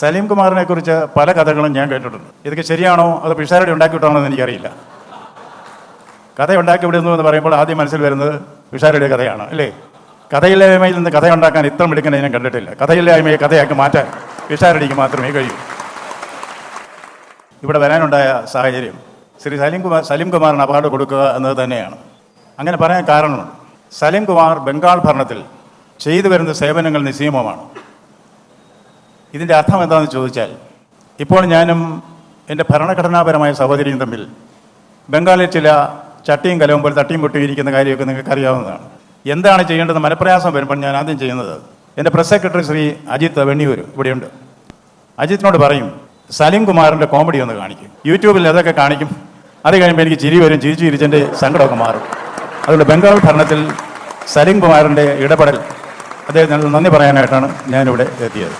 സലീം കുമാറിനെ കുറിച്ച് പല കഥകളും ഞാൻ കേട്ടിട്ടുണ്ട്. ഇതൊക്കെ ശരിയാണോ? അത് പിഷാരടി ഉണ്ടാക്കിയിട്ടാണോ എന്ന് എനിക്കറിയില്ല. കഥ ഉണ്ടാക്കി വിടുന്നു എന്ന് പറയുമ്പോൾ ആദ്യം മനസ്സിൽ വരുന്നത് പിഷാരടിയുടെ കഥയാണ് അല്ലേ? കഥയില്ലായ്മയിൽ നിന്ന് കഥ ഉണ്ടാക്കാൻ ഇത്ര മിടുക്കനെ ഞാൻ കണ്ടിട്ടില്ല. കഥയില്ലായ്മയെ കഥയാക്കി മാറ്റാൻ പിഷാരടിക്ക് മാത്രമേ കഴിയൂ. ഇവിടെ വരാനുണ്ടായ സാഹചര്യം ശ്രീ സലീം കുമാർ സലീം കുമാറിന് അവാർഡ് കൊടുക്കുക എന്നത് തന്നെയാണ്. അങ്ങനെ പറയാൻ കാരണമുണ്ട്. സലീം കുമാർ ബംഗാൾ ഭരണത്തിൽ ചെയ്തു വരുന്ന സേവനങ്ങൾ നിസ്സീമമാണ്. ഇതിന്റെ അർത്ഥം എന്താണെന്ന് ചോദിച്ചാൽ ഇപ്പോൾ ഞാനും എന്റെ ഭരണഘടനാപരമായ സഹോദരിയും തമ്മിൽ ബംഗാളിൽ ചില ചട്ടിയും കലവും പോലെ തട്ടിയും പൊട്ടിയും ഇരിക്കുന്ന കാര്യമൊക്കെ നിങ്ങൾക്ക് അറിയാവുന്നതാണ്. എന്താണ് ചെയ്യേണ്ടത് മനപ്രയാസം വരുമ്പോൾ ഞാൻ ആദ്യം ചെയ്യുന്നത് എന്റെ പ്രസ് സെക്രട്ടറി ശ്രീ അജിത്ത് വെണ്ണിയൂർ ഇവിടെയുണ്ട്. അജിത്തിനോട് പറയും സലീം കുമാറിന്റെ കോമഡി ഒന്ന് കാണിക്കും. യൂട്യൂബിൽ അതൊക്കെ കാണിക്കും. അത് കഴിയുമ്പോൾ എനിക്ക് ചിരി വരും ചിരിച്ചു ചിരിച്ചെന്റെ സങ്കടമൊക്കെ മാറും. അതുകൊണ്ട് ബംഗാൾ ഭരണത്തിൽ സലീം കുമാറിന്റെ ഇടപെടൽ അദ്ദേഹത്തിന് നന്ദി പറയാനായിട്ടാണ് ഞാനിവിടെ എത്തിയത്.